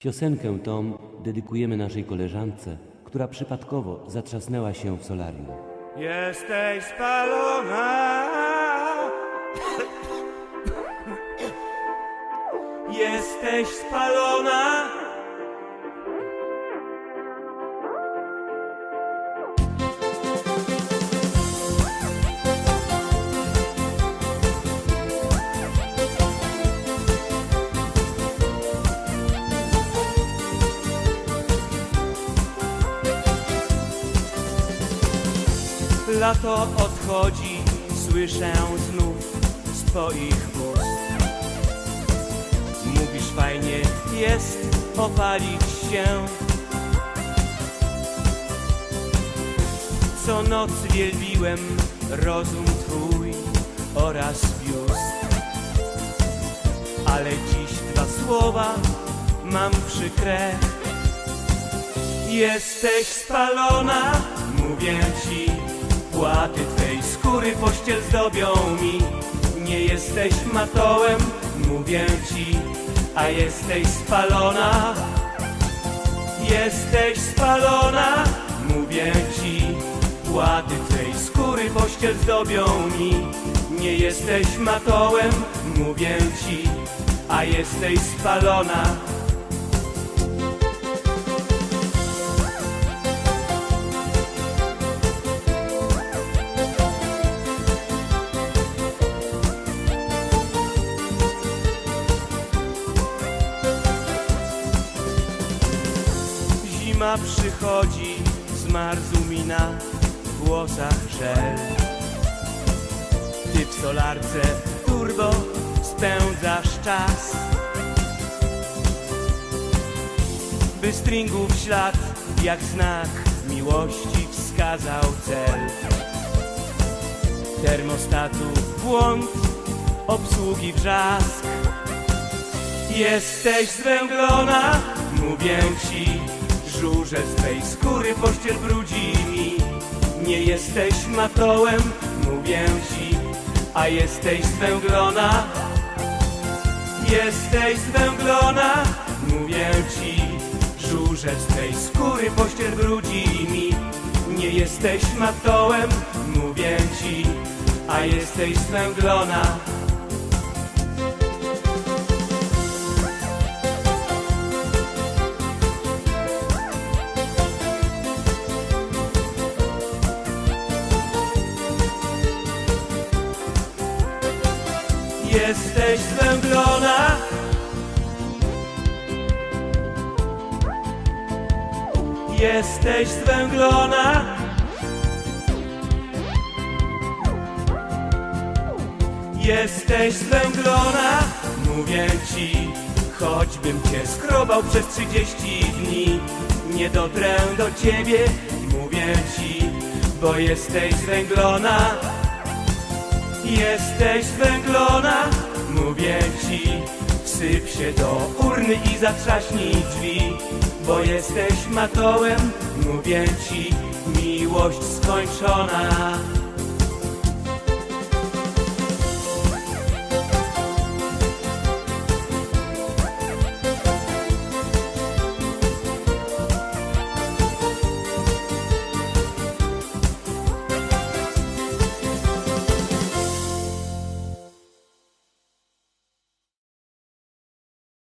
Piosenkę tą dedykujemy naszej koleżance, która przypadkowo zatrzasnęła się w solarium. Jesteś spalona. Jesteś spalona. Lato odchodzi, słyszę znów twoich ust. Mówisz fajnie jest opalić się. Co noc wielbiłem rozum twój oraz biust. Ale dziś dwa słowa mam przykre. Jesteś spalona, mówię ci Płaty twej skóry pościel zdobią mi. Nie jesteś matołem, mówię ci A jesteś spalona. Jesteś spalona, mówię ci. Płaty twej skóry pościel zdobią mi. Nie jesteś matołem, mówię ci A jesteś spalona Zima przychodzi, zmarzł mi na włosach żel. Ty w solarce turbo spędzasz czas. By stringów ślad jak znak miłości wskazał cel. Termostatu błąd, obsługi wrzask. Jesteś zwęglona, mówię ci Żurze z twej skóry pościel brudzi mi. Nie jesteś matołem, mówię ci A jesteś zwęglona Jesteś zwęglona, mówię ci. Żurze z twej skóry pościel brudzi mi. Nie jesteś matołem, mówię ci A jesteś zwęglona Jesteś zwęglona Jesteś zwęglona Jesteś zwęglona Mówię ci Choćbym cię skrobał przez trzydzieści dni Nie dotrę do ciebie Mówię ci Bo jesteś zwęglona Jesteś zwęglona, mówię ci. Wsyp się do urny i zatrzaśnij drzwi Bo jesteś matołem, mówię ci. Miłość skończona